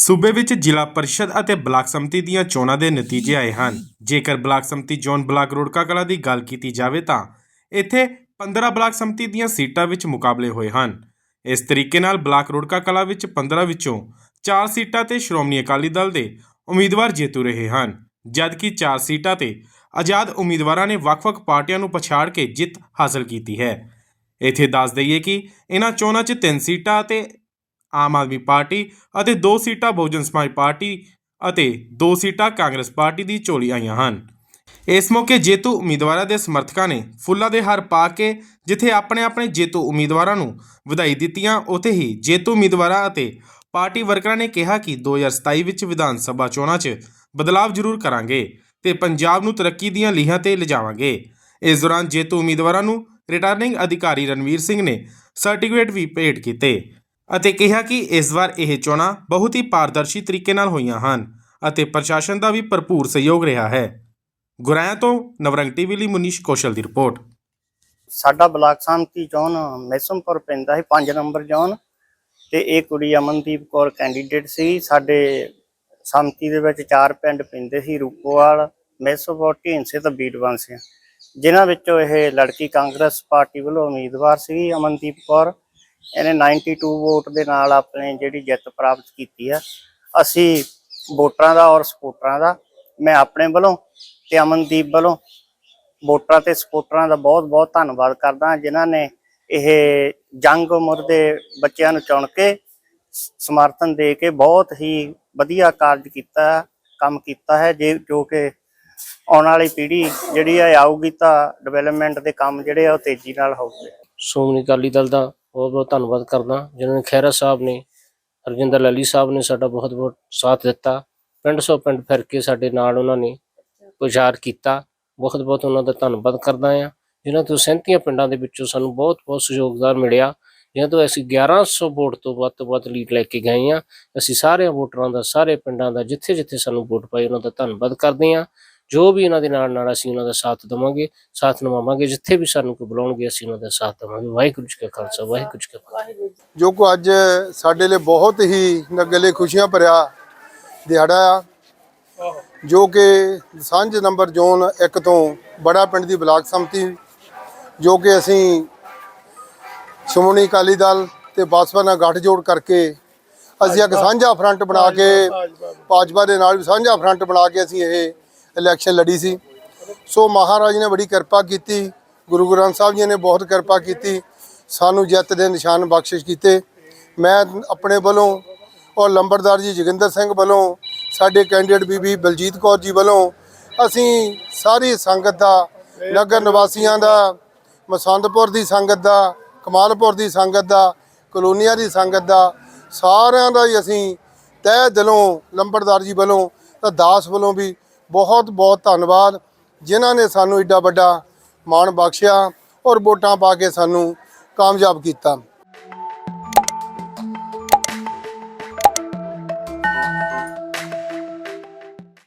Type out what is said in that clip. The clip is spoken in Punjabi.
ਸੂਬੇ ਵਿੱਚ ਜ਼ਿਲ੍ਹਾ ਪਰਿਸ਼ਦ ਅਤੇ ਬਲਾਕ ਸੰਮਤੀ ਦੀਆਂ ਚੋਣਾਂ ਦੇ ਨਤੀਜੇ ਆਏ ਹਨ। ਜੇਕਰ ਬਲਾਕ ਸੰਮਤੀ ਜ਼ੋਨ ਬਲਾਕ ਰੋੜਕਾ ਕਲਾ ਦੀ ਗੱਲ ਕੀਤੀ ਜਾਵੇ ਤਾਂ ਇੱਥੇ 15 ਬਲਾਕ ਸੰਮਤੀ ਦੀਆਂ ਸੀਟਾਂ ਵਿੱਚ ਮੁਕਾਬਲੇ ਹੋਏ ਹਨ। ਇਸ ਤਰੀਕੇ ਨਾਲ ਬਲਾਕ ਰੋੜਕਾ ਕਲਾ ਵਿੱਚ 15 ਵਿੱਚੋਂ 4 ਸੀਟਾਂ ਤੇ ਸ਼੍ਰੋਮਣੀ ਅਕਾਲੀ ਦਲ ਦੇ ਉਮੀਦਵਾਰ ਜੇਤੂ ਰਹੇ ਹਨ। ਜਦਕਿ 4 ਸੀਟਾਂ ਤੇ ਆਜ਼ਾਦ ਉਮੀਦਵਾਰਾਂ ਨੇ ਵੱਖ-ਵੱਖ ਪਾਰਟੀਆਂ ਨੂੰ ਪਛਾੜ ਕੇ ਜਿੱਤ ਹਾਸਲ ਕੀਤੀ ਹੈ। ਇੱਥੇ ਦੱਸ ਦਈਏ ਕਿ ਇਹਨਾਂ ਚੋਣਾਂ 'ਚ 3 ਸੀਟਾਂ ਤੇ ਆਮ ਆਦਮੀ ਪਾਰਟੀ ਅਤੇ 2 ਸੀਟਾਂ ਬਹੁਜਨ ਸਮਾਜ ਪਾਰਟੀ ਅਤੇ 2 ਸੀਟਾਂ ਕਾਂਗਰਸ ਪਾਰਟੀ ਦੀ ਝੋਲੀ ਆਈਆਂ ਹਨ। ਇਸ ਮੌਕੇ ਜੇਤੂ ਉਮੀਦਵਾਰਾਂ ਦੇ ਸਮਰਥਕਾਂ ਨੇ ਫੁੱਲਾਂ ਦੇ ਹਾਰ ਪਾ ਕੇ ਜਿੱਥੇ ਆਪਣੇ ਆਪਣੇ ਜੇਤੂ ਉਮੀਦਵਾਰਾਂ ਨੂੰ ਵਧਾਈ ਦਿੱਤੀਆਂ, ਉੱਥੇ ਹੀ ਜੇਤੂ ਉਮੀਦਵਾਰਾਂ ਅਤੇ ਪਾਰਟੀ ਵਰਕਰਾਂ ਨੇ ਕਿਹਾ ਕਿ 2027 ਵਿੱਚ ਵਿਧਾਨ ਸਭਾ ਚੋਣਾਂ 'ਚ ਬਦਲਾਵ ਜ਼ਰੂਰ ਕਰਾਂਗੇ ਤੇ ਪੰਜਾਬ ਨੂੰ ਤਰੱਕੀ ਦੀਆਂ ਲੀਹਾਂ ਤੇ ਲਿਜਾਵਾਂਗੇ। ਇਸ ਦੌਰਾਨ ਜੇਤੂ ਉਮੀਦਵਾਰਾਂ ਨੂੰ ਰਿਟਰਨਿੰਗ ਅਧਿਕਾਰੀ ਰਣਵੀਰ ਸਿੰਘ ਨੇ ਸਰਟੀਫਿਕੇਟ ਵੀ ਭੇਟ ਕੀਤੇ। ਅਤੇ ਕਿਹਾ ਕਿ ਇਸ ਵਾਰ ਇਹ ਚੋਣਾਂ ਬਹੁਤ ਹੀ ਪਾਰਦਰਸ਼ੀ ਤਰੀਕੇ ਨਾਲ ਹੋਈਆਂ ਹਨ ਅਤੇ ਪ੍ਰਸ਼ਾਸਨ ਦਾ ਵੀ ਭਰਪੂਰ ਸਹਿਯੋਗ ਰਿਹਾ ਹੈ। ਗੁਰਾਇਆ ਤੋਂ ਨਵਰੰਗ ਟੀਵੀ ਲਈ ਮੁਨੀਸ਼ ਕੌਸ਼ਲ ਦੀ ਰਿਪੋਰਟ। ਸਾਡਾ ਬਲਾਕ ਸੰਮਤੀ ਚੋਣ, ਮੈਸਮਪੁਰ ਪੈਂਦਾ ਹੈ 5 ਨੰਬਰ ਜੌਨ ਤੇ ਇਹ ਕੁੜੀ ਅਮਨਦੀਪ ਕੌਰ ਕੈਂਡੀਡੇਟ ਸੀ। ਸਾਡੇ ਸੰਮਤੀ ਦੇ ਵਿੱਚ ਚਾਰ ਪਿੰਡ ਪੈਂਦੇ ਸੀ, ਰੂਪੋਵਾਲ, ਮੈਸਮਪੁਰ ਢੀਂਸੇ ਤੇ ਬੀਟਵੰਸਿਆ ਜਿਨ੍ਹਾਂ ਵਿੱਚੋਂ ਇਹ ਲੜਕੀ ਕਾਂਗਰਸ ਪਾਰਟੀ ਵੱਲੋਂ ਉਮੀਦਵਾਰ ਸੀ ਅਮਨਦੀਪ ਕੌਰ। ਇਹਨੇ 92 ਵੋਟ ਦੇ ਨਾਲ ਆਪਣੇ ਜਿਹੜੀ ਜਿੱਤ ਪ੍ਰਾਪਤ ਕੀਤੀ ਹੈ ਅਸੀਂ ਵੋਟਰਾਂ ਦਾ ਔਰ ਸਪੋਰਟਰਾਂ ਦਾ ਮੈਂ ਆਪਣੇ ਵੱਲੋਂ ਤੇ ਅਮਨਦੀਪ ਵੱਲੋਂ ਵੋਟਰਾਂ ਤੇ ਸਪੋਰਟਰਾਂ ਦਾ ਬਹੁਤ-ਬਹੁਤ ਧੰਨਵਾਦ ਕਰਦਾ ਜਿਨ੍ਹਾਂ ਨੇ ਇਹ ਜੰਗ ਉਮਰ ਦੇ ਬੱਚਿਆਂ ਨੂੰ ਚੁਣ ਕੇ ਸਮਰਥਨ ਦੇ ਕੇ ਬਹੁਤ ਹੀ ਵਧੀਆ ਕਾਰਜ ਕੀਤਾ ਹੈ, ਕੰਮ ਕੀਤਾ ਹੈ। ਜੇ ਜੋ ਕਿ ਆਉਣ ਵਾਲੀ ਪੀੜ੍ਹੀ ਜਿਹੜੀ ਹੈ ਆਊਗੀ ਤਾਂ ਡਿਵੈਲਪਮੈਂਟ ਦੇ ਕੰਮ ਜਿਹੜੇ ਆ ਉਹ ਤੇਜ਼ੀ ਨਾਲ ਹੋਊਗੇ। ਸ਼੍ਰੋਮਣੀ ਅਕਾਲੀ ਦਲ ਦਾ ਬਹੁਤ ਬਹੁਤ ਧੰਨਵਾਦ ਕਰਦਾ। ਜਿਨ੍ਹਾਂ ਨੇ ਖਹਿਰਾ ਸਾਹਿਬ ਨੇ, ਹਰਜਿੰਦਰ ਲੱਲੀ ਸਾਹਿਬ ਨੇ ਸਾਡਾ ਬਹੁਤ ਬਹੁਤ ਸਾਥ ਦਿੱਤਾ। ਪਿੰਡ ਸੌ ਪਿੰਡ ਫਿਰ ਕੇ ਸਾਡੇ ਨਾਲ ਉਹਨਾਂ ਨੇ ਪੁਜਾਰ ਕੀਤਾ। ਬਹੁਤ ਬਹੁਤ ਉਹਨਾਂ ਦਾ ਧੰਨਵਾਦ ਕਰਦਾ ਆ ਜਿਨ੍ਹਾਂ ਤੋਂ 37 ਪਿੰਡਾਂ ਦੇ ਵਿੱਚੋਂ ਸਾਨੂੰ ਬਹੁਤ ਬਹੁਤ ਸਹਿਯੋਗਦਾਰ ਮਿਲਿਆ। ਜਿਨ੍ਹਾਂ ਤੋਂ ਅਸੀਂ 1100 ਵੋਟ ਤੋਂ ਵੱਧ ਤੋਂ ਵੱਧ ਲੀਡ ਲੈ ਕੇ ਗਏ ਆ ਅਸੀਂ ਸਾਰੇ ਵੋਟਰਾਂ ਦਾ, ਸਾਰੇ ਪਿੰਡਾਂ ਦਾ, ਜਿੱਥੇ ਜਿੱਥੇ ਸਾਨੂੰ ਵੋਟ ਪਾਈ, ਉਹਨਾਂ ਦਾ ਧੰਨਵਾਦ ਕਰਦੇ ਆ ਜੋ ਵੀ ਇਹਨਾਂ ਦੇ ਨਾਲ ਨਾਲ ਅਸੀਂ ਉਹਨਾਂ ਦਾ ਸਾਥ ਦੇਵਾਂਗੇ ਸਾਥ ਨਿਭਾਵਾਂਗੇ ਜਿੱਥੇ ਵੀ ਸਾਨੂੰ ਕੋਈ ਬੁਲਾਉਣਗੇ ਅਸੀਂ ਉਹਨਾਂ ਦਾ ਸਾਥ ਦੇਵਾਂਗੇ। ਵਾਹਿਗੁਰੂ ਜੀ ਕਾ ਖਾਲਸਾ ਵਾਹਿਗੁਰੂ ਜੀ ਕੀ ਫਤਿਹ। ਜੋ ਕੋ ਅੱਜ ਸਾਡੇ ਲਈ ਬਹੁਤ ਹੀ ਨਗਲੇ ਖੁਸ਼ੀਆਂ ਭਰਿਆ ਦਿਹਾੜਾ ਆ ਜੋ ਕਿ ਸਾਂਝ ਨੰਬਰ ਜ਼ੋਨ 1 ਤੋਂ ਬੜਾ ਪਿੰਡ ਦੀ ਬਲਾਕ ਸੰਮਤੀ ਜੋ ਕਿ ਅਸੀਂ ਸ਼੍ਰੋਮਣੀ ਅਕਾਲੀ ਦਲ ਤੇ ਬਾਸਪਾ ਨਾਲ ਗੱਠਜੋੜ ਕਰਕੇ ਅਸੀਂ ਇੱਕ ਸਾਂਝਾ ਫਰੰਟ ਬਣਾ ਕੇ ਭਾਜਪਾ ਦੇ ਨਾਲ ਵੀ ਸਾਂਝਾ ਫਰੰਟ ਬਣਾ ਕੇ ਅਸੀਂ ਇਹ ਇਲੈਕਸ਼ਨ ਲੜੀ ਸੀ। ਸੋ ਮਹਾਰਾਜ ਨੇ ਬੜੀ ਕਿਰਪਾ ਕੀਤੀ। ਗੁਰੂ ਗ੍ਰੰਥ ਸਾਹਿਬ ਜੀ ਨੇ ਬਹੁਤ ਕਿਰਪਾ ਕੀਤੀ। ਸਾਨੂੰ ਜਿੱਤ ਦੇ ਨਿਸ਼ਾਨ ਬਖਸ਼ਿਸ਼ ਕੀਤੇ। ਮੈਂ ਆਪਣੇ ਵੱਲੋਂ ਔਰ ਲੰਬੜਦਾਰ ਜੀ ਜੋਗਿੰਦਰ ਸਿੰਘ ਵੱਲੋਂ, ਸਾਡੇ ਕੈਂਡੀਡੇਟ ਬੀਬੀ ਬਲਜੀਤ ਕੌਰ ਜੀ ਵੱਲੋਂ ਅਸੀਂ ਸਾਰੀ ਸੰਗਤ ਦਾ, ਨਗਰ ਨਿਵਾਸੀਆਂ ਦਾ, ਮਸੰਦਪੁਰ ਦੀ ਸੰਗਤ ਦਾ, ਕਮਾਲਪੁਰ ਦੀ ਸੰਗਤ ਦਾ, ਕਲੋਨੀਆਂ ਦੀ ਸੰਗਤ ਦਾ, ਸਾਰਿਆਂ ਦਾ ਹੀ ਅਸੀਂ ਤਹਿ ਦਿਲੋਂ ਲੰਬੜਦਾਰ ਜੀ ਵੱਲੋਂ, ਤਾਂ ਦਾਸ ਵੱਲੋਂ ਵੀ ਬਹੁਤ ਬਹੁਤ ਧੰਨਵਾਦ ਜਿਨ੍ਹਾਂ ਨੇ ਸਾਨੂੰ ਏਡਾ ਵੱਡਾ ਮਾਣ ਬਖਸ਼ਿਆ ਔਰ ਵੋਟਾਂ ਪਾ ਕੇ ਸਾਨੂੰ ਕਾਮਯਾਬ ਕੀਤਾ।